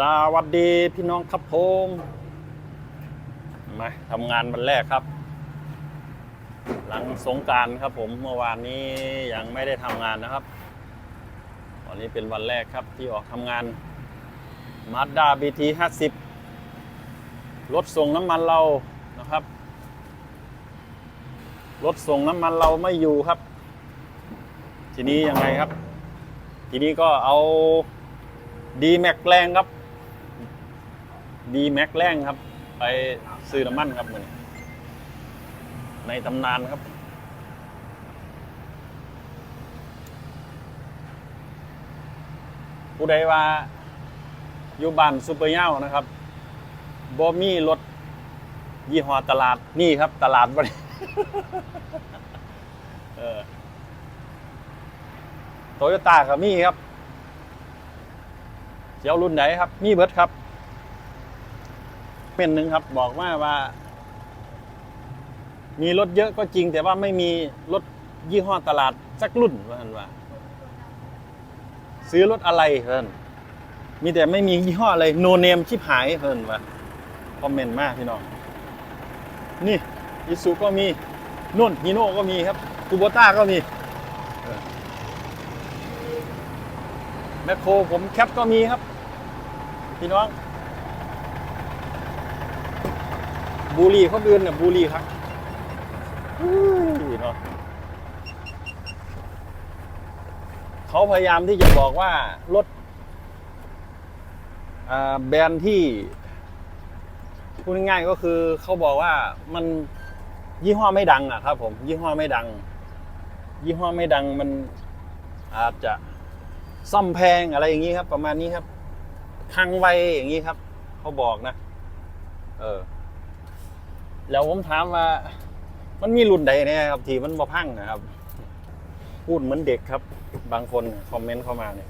สวัสดีพี่น้องครับผมมาทำงานวันแรกครับ หลังสงการครับผมเมื่อวานนี้ยังไม่ได้ทำงานนะครับ วันนี้เป็นวันแรกครับที่ออกทำงาน Mazda BT 50รถส่งน้ำมันเรานะครับ รถส่งน้ำมันเราไม่อยู่ครับ ทีนี้ยังไงครับ ทีนี้ก็เอาดีแม็กแรงครับ ดีแม็กแรงครับ ไปซื้อน้ำมันครับมือนี้ในตำนานครับ ผู้ใดว่าอยู่บ้านซูเปอร์เย้านะครับบ่มีรถยี่ห้อตลาดนี่ครับ ตลาดบ่ได้เออโตโยต้าก็มีครับเจ้ารุ่นไหนครับ มีเบิร์ดครับ เป็นหนึ่งครับ บอกว่าว่า มีรถเยอะก็จริง แต่ว่าไม่มีรถยี่ห้อตลาดสักรุ่นว่าท่านว่า ซื้อรถอะไรเพิ่นมีแต่ไม่มียี่ห้ออะไรโนเนมชิบหายเพิ่นว่าคอมเมนต์มากพี่น้อง นี่อิสุก็มีนุ่นฮีโน่ก็มีครับคูโบต้าก็มีแมคโครผมแคปก็มีครับ พี่น้อง บูรีเขาเดือนเนี่ยบูรีครับเนาะเขาพยายามที่จะบอกว่ารถแบรนด์ที่พูดง่ายๆก็คือเขาบอกว่ามันยี่ห้อไม่ดังอะครับผมยี่ห้อไม่ดัง ยี่ห้อไม่ดังมันอาจจะซ่อมแพงอะไรอย่างนี้ครับ ประมาณนี้ครับคังไวอย่างนี้ครับ เขาบอกนะ เออ แล้วผมถามว่า มันมีรุ่นใดเนี่ยครับที่มันบ่พังนะครับ พูดเหมือนเด็กครับ บางคนคอมเมนต์เข้ามาเนี่ย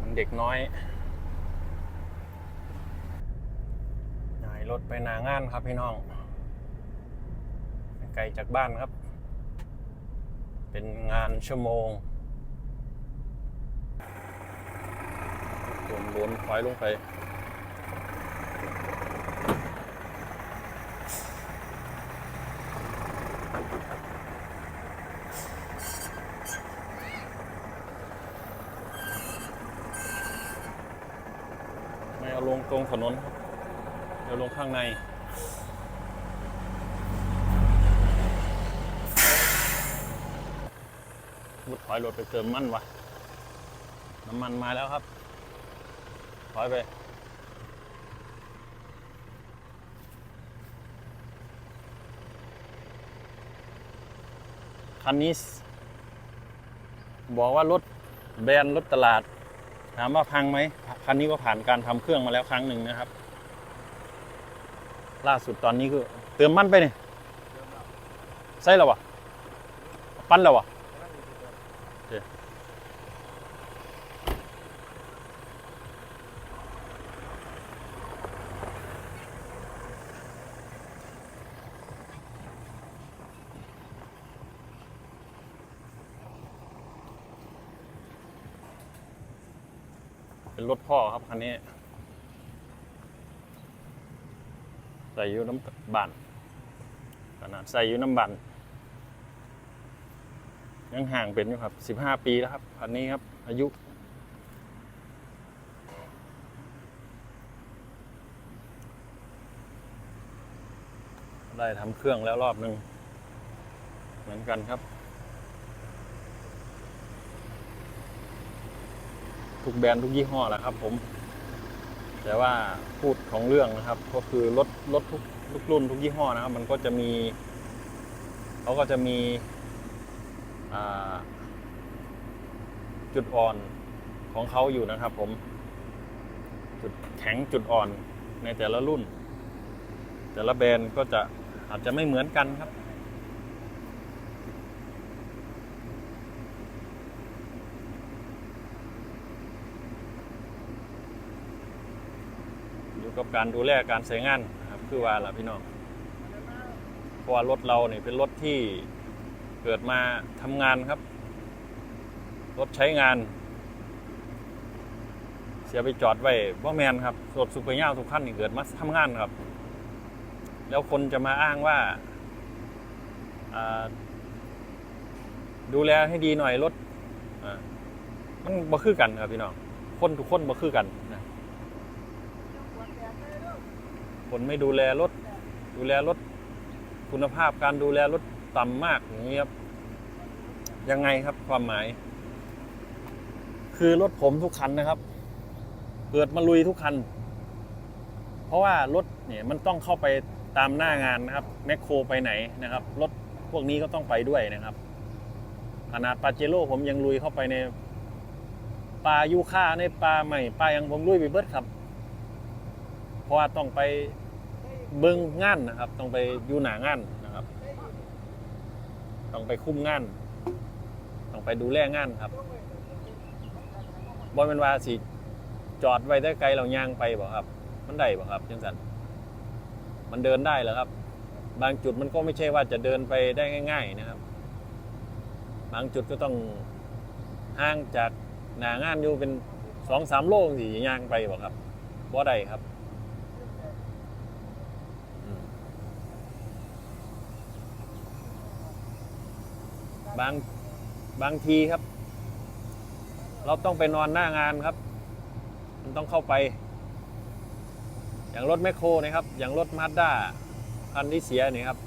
มันเด็กน้อยย้ายรถไปนางานครับพี่น้อง ไกลจากบ้านครับ เป็นงานชั่วโมงโดนโดนถอยลงไป ไม่เอาลงต รงถนนเดี๋ยวลงข้างในมุดถอยรถไปเติมมันวะน้ำมันมาแล้วครับ ถอยไปคันนี้สบอกว่ารถแบรนด์รถตลาด ถามว่าพังไหมคันนี้ก็ผ่านการทำเครื่องมาแล้วครั้งหนึ่งนะครับ ล่าสุดตอนนี้คือเติมมันไปเนี่ยใส่แล้ววะปั้นแล้ววะ เป็นรถพ่อครับคันนี้ ใส่ยูน้ำบันขนาดใส่ยูน้ำบันยังห่างเป็นอยู่ครับสิบห้าปีแล้วครับคันนี้ครับ อายุ ได้ทำเครื่องแล้วรอบหนึ่งเหมือนกันครับ ทุกแบรนด์ทุกยี่ห้อแหละครับ ผม แต่ว่าพูดของเรื่องนะครับ ก็คือรถรถทุกทุกรุ่นทุกยี่ห้อนะครับ มันก็จะมีเขาก็จะมีจุดอ่อนของเขาอยู่นะครับ ผม จุดแข็งจุดอ่อนในแต่ละรุ่น แต่ละแบรนด์ก็จะอาจจะไม่เหมือนกันครับ กับการดูแลการใช้งานนะครับคือว่าล่ะพี่น้องเพราะว่ารถเราเนี่ยเป็นรถที่เกิดมาทำงานครับ รถใช้งาน เสียไปจอดไว้ว่แมนครับรถซูเปอร์ย่าทุกขั้นนี่เกิดมาทำงานครับ แล้วคนจะมาอ้างว่าดูแลให้ดีหน่อยรถมันบ่คือกันครับพี่น้องคนทุกคนบ่คือกันนะ คนไม่ดูแลรถ ดูแลรถ คุณภาพการดูแลรถต่ำมากอย่างนี้ครับ ยังไงครับความหมาย คือรถผมทุกคันนะครับ เกิดมาลุยทุกคัน เพราะว่ารถเนี่ยมันต้องเข้าไปตามหน้างานนะครับแมคโครไปไหนนะครับรถพวกนี้ก็ต้องไปด้วยนะครับขนาดปาเจโร่ผมยังลุยเข้าไปในป่ายูคาในป่าใหม่ป่ายังผมลุยไปเบิดครับ เพราะว่าต้องไปเบิ้งงานนะครับ ต้องไปอยู่หนางานนะครับ ต้องไปคุ้มงาน ต้องไปดูแลงานครับบอลเป็นว่าสิจอดไว้ได้ไกลเราย่างไปบ่ครับ มันได้บ่ครับจังสันมันเดินได้เหรอครับ บางจุดมันก็ไม่ใช่ว่าจะเดินไปได้ง่าย ๆ นะครับ บางจุดก็ต้องห่างจากหนางานอยู่เป็นสองสามโลสิย่างไปบ่ครับบ่ได้ครับ บางบางทีครับ เราต้องไปนอนหน้างานครับ มันต้องเข้าไป อย่างรถแมคโครนะครับ อย่างรถมาสด้าคันที่เสียนี่ครับ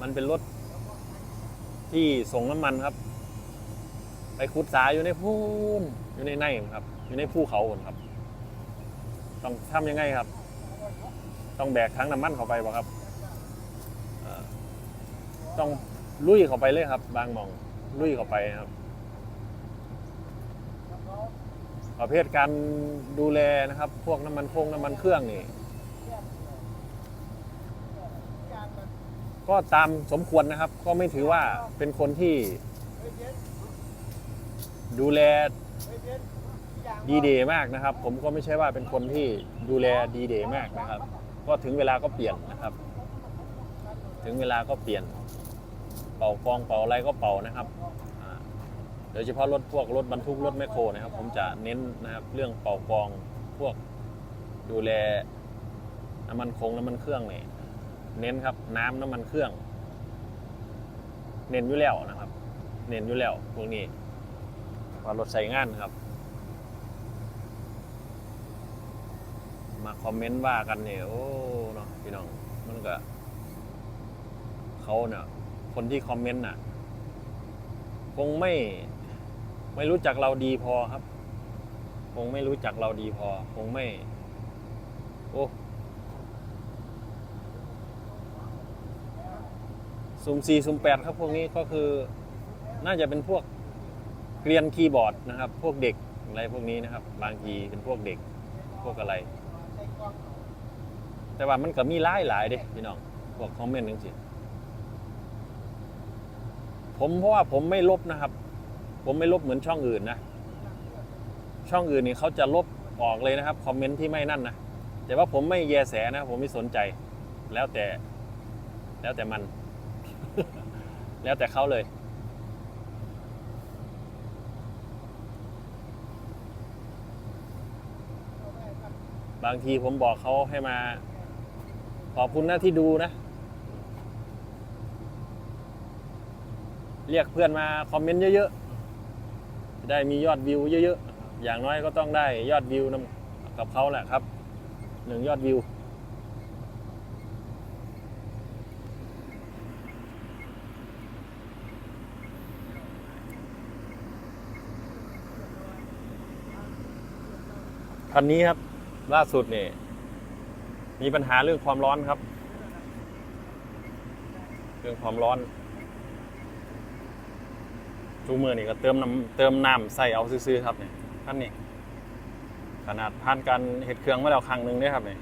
มันเป็นรถที่ส่งน้ำมันครับ ไปขุดสาอยู่ในภูนอยู่ในในครับ อยู่ในภูเขาครับ ต้องทำยังไงครับ ต้องแบกทั้งน้ำมันเข้าไปบ่ครับต้อง ลุยเข้าไปเลยครับ บางมอง ลุยเข้าไปครับประเภทการดูแลนะครับ พวกน้ำมันโคงน้ำมันเครื่องนี่ ก็ตามสมควรนะครับ ก็ไม่ถือว่าเป็นคนที่ ดูแลดีเดย์มากนะครับ ผมก็ไม่ใช่ว่าเป็นคนที่ดูแลดีเดย์มากนะครับ ก็ถึงเวลาก็เปลี่ยนนะครับ ถึงเวลาก็เปลี่ยน เป่ากองเป่าอะไรก็เป่านะครับโดยเฉพาะรถพวกรถบรรทุกรถแมคโครนะครับ ผมจะเน้นนะครับเรื่องเป่ากองพวกดูแลน้ำมันคงน้ำมันเครื่องเนี่ยเน้นครับน้ำน้ำมันเครื่อง เน้นอยู่แล้วนะครับ เน้นอยู่แล้วพวกนี้ว่ารถใช้งานครับ มาคอมเมนต์ว่ากันเนี่ยโอ้เนาะพี่น้องมันก็เขาเนี่ย คนที่คอมเมนต์น่ะ คงไม่ไม่รู้จักเราดีพอครับ คงไม่รู้จักเราดีพอ คงไม่ โอ้สุ่มสี่สุ่มแปดครับพวกนี้ก็คือน่าจะเป็นพวกเรียนคีย์บอร์ดนะครับ พวกเด็กอะไรพวกนี้นะครับ บางทีเป็นพวกเด็กพวกอะไร แต่ว่ามันก็มีหลายหลายเด้พี่น้องพวกคอมเมนต์นึงสิ ผมเพราะว่าผมไม่ลบนะครับ ผมไม่ลบเหมือนช่องอื่นนะ ช่องอื่นนี่เขาจะลบออกเลยนะครับคอมเมนต์ที่ไม่นั่นนะแต่ว่าผมไม่แยแสนะผมไม่สนใจ แล้วแต่ แล้วแต่มัน แล้วแต่เขาเลยบางทีผมบอกเขาให้มา ขอบคุณนะที่ดูนะ เรียกเพื่อนมาคอมเมนต์เยอะๆจะได้มียอดวิวเยอะๆ อย่างน้อยก็ต้องได้ยอดวิวนำกับเขาแหละครับหนึ่งยอดวิว คันนี้ครับล่าสุดนี่มีปัญหาเรื่องความร้อนครับ เรื่องความร้อน จูมือนี่ก็เติมน้ำเติมน้ำใส่เอาซื้อๆครับเนี่ยท่านนี่ขนาดผ่านการเห็ดเครื่องมาแล้วครั้งหนึ่งเนี่ยครับเนี่ย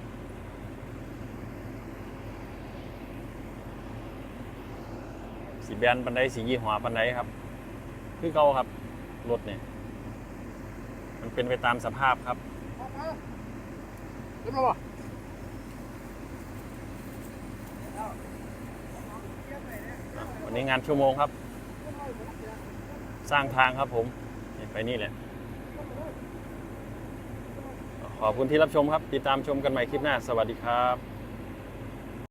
สีแบนปันไดสียี่ห้อปันไดครับ คือเก่าครับรถเนี่ยมันเป็นไปตามสภาพครับเรียบร้อยป่ะอะวันนี้งานชั่วโมงครับ สร้างทางครับผมไปนี่แหละ ขอบคุณที่รับชมครับ ติดตามชมกันใหม่คลิปหน้า สวัสดีครับ